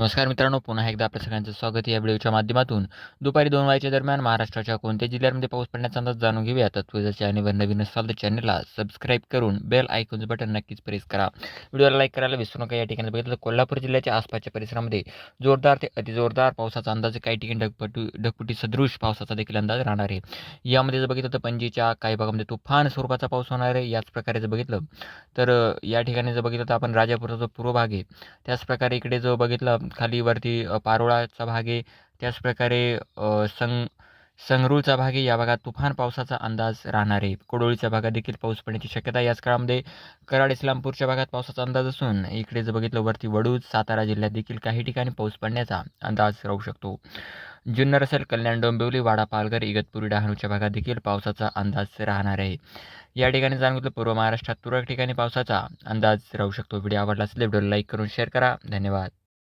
नमस्कार मित्रांनो पुन्हा एकदा आपल्या सगळ्यांचं स्वागत या व्हिडिओच्या माध्यमातून. दुपारी दोन वाजेच्या दरम्यान महाराष्ट्राच्या कोणत्या जिल्ह्यांमध्ये पाऊस पडण्याचा अंदाज जाणून घेऊया. तत्पूर्वी जर चॅनलवर नवीन असाल तर चॅनलला सबस्क्राईब करून बेल आयकॉनचं बटन नक्कीच प्रेस करा. व्हिडिओला लाईक करायला विसरू नका. या ठिकाणी बघितलं तर कोल्हापूर जिल्ह्याच्या आसपासच्या परिसरामध्ये जोरदार ते अतिजोरदार पावसाचा अंदाज काही ठिकाणी ढगपटू ढगपुटी सदृश पावसाचा देखील अंदाज राहणार आहे. यामध्ये जर बघितलं तर पणजीच्या काही भागामध्ये तुफान स्वरूपाचा पाऊस होणार आहे. याच प्रकारे जर बघितलं तर या ठिकाणी जर बघितलं तर आपण राजापूरचा जो पूर्व भाग आहे त्याचप्रकारे इकडे जो बघितलं खाली वरती पारोळाचा भाग आहे. त्याचप्रकारे संग संगरूळचा भाग आहे. या भागात तुफान पावसाचा अंदाज राहणार आहे. कोडोळीच्या भागात देखील पाऊस पडण्याची शक्यता आहे. याच काळामध्ये कराड इस्लामपूरच्या भागात पावसाचा अंदाज असून इकडे जर बघितलं वरती वडूज सातारा जिल्ह्यात देखील काही ठिकाणी पाऊस पडण्याचा अंदाज राहू शकतो. जुन्नर असेल कल्याण डोंबिवली वाडा पालघर इगतपुरी डहाणूच्या भागात देखील पावसाचा अंदाज राहणार आहे. या ठिकाणी सांगितलं पूर्व महाराष्ट्रात तुरळक ठिकाणी पावसाचा अंदाज राहू शकतो. व्हिडिओ आवडला असेल व्हिडिओला लाईक करून शेअर करा. धन्यवाद.